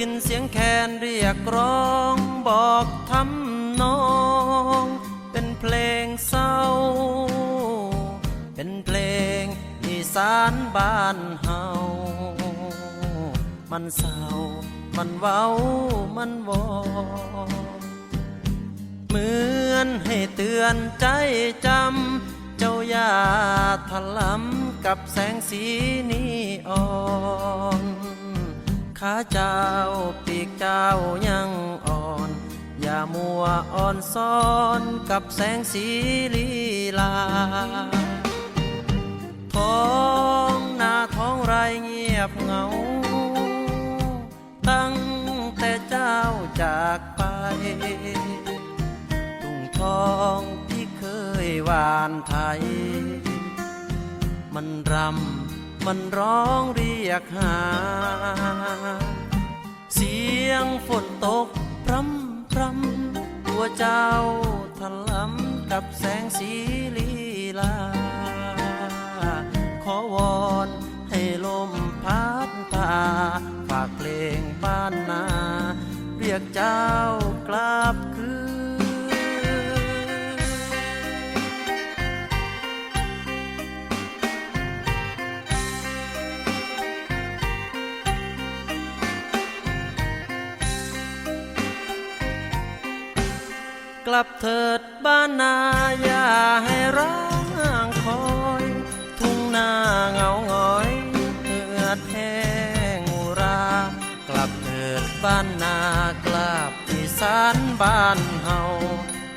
สียงพินเสียงแคนเรียกร้องบอกทำนอง เป็นเพลงเศร้า เป็นเพลงอีสานบ้านเฮา มันเศร้า มันเว้า มันวอเหมือนให้เตือนใจจำ เจ้าอย่าถลำกับแสงสีนีออน ขาเจ้าปีกเจ้ายังอ่อน อย่ามัวอ่อนซ้อนกับแสงสีลีลา ท้องนาท้องไรเงียบเหงา ตั้งแต่เจ้าจากไปทุ่งทองที่เคยหวานไทย มันรำ มันร้องเรียกหา เสียงฝนตกพรำพรำตัวเจ้าทะล้ำกับแสงสีลีลา ขอวอนให้ลมพัดพาฝากเพลงบ้านนา เรียกเจ้ากลับคืน ลับเถิดบ้านนาอย่าให้ร้างคอย ทุ่งนาเงาหงอยเหือดแห้งรา กลับเถิดบ้านนากลับอีสานบ้านเฮา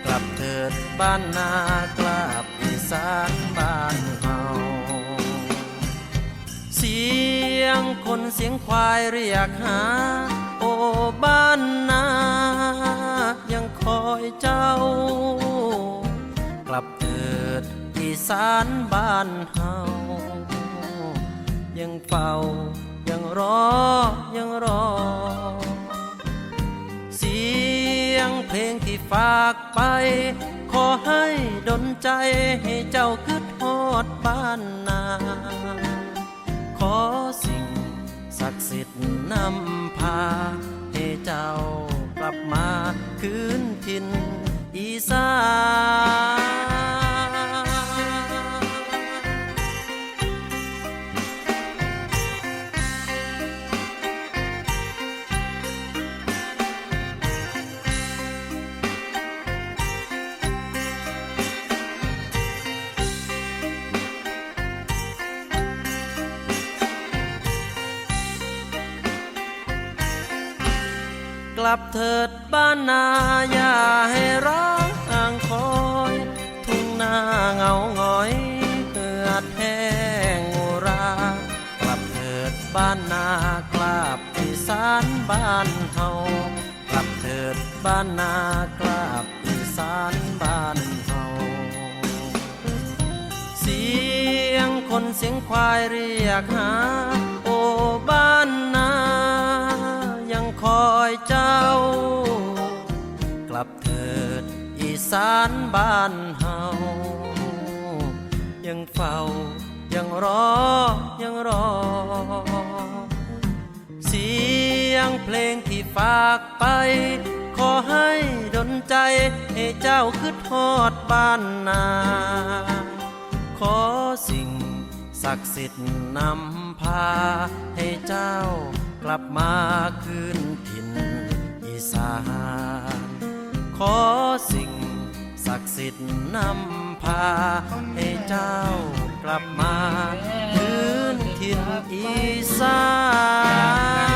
กลับเถิดบ้านนากลับอีสานบ้านเฮาเสียงคนเสียงควายเรียกหา สานบ้านเฮายังเฝ้ายังรอยังรอ เสียงเพลงที่ฝากไป ขอให้ดลใจให้เจ้าคิดฮอดบ้านนาขอสิ่งศักดิ์สิทธิ์นำพา ให้เจ้ากลับมาคืนถิ่นอีสาน ลับเถิดบ้านนาอย่าให้ร้างอ่างคอย ทุ่งนาเงาหงอยเหือดแห้งรากลับเถิดบ้านนากลับอีสานบ้านเฮากลับเถิดบ้านนากลับอีสานบ้านเฮาเสียงคนเสียงควายเรียกหา สานบ้านเฮายังเฝ้ายังรอยังรอ เสียงเพลงที่ฝากไป ขอให้ดลใจ ให้เจ้าคืดฮอดบ้านนา ขอสิ่งศักดิ์สิทธิ์นำพา ให้เจ้ากลับมาคืนถิ่นอีสานขอสิ่ง ศักดิ์สิทธิ์นำพา ให้เจ้ากลับมาพื้นถิ่นอีสาน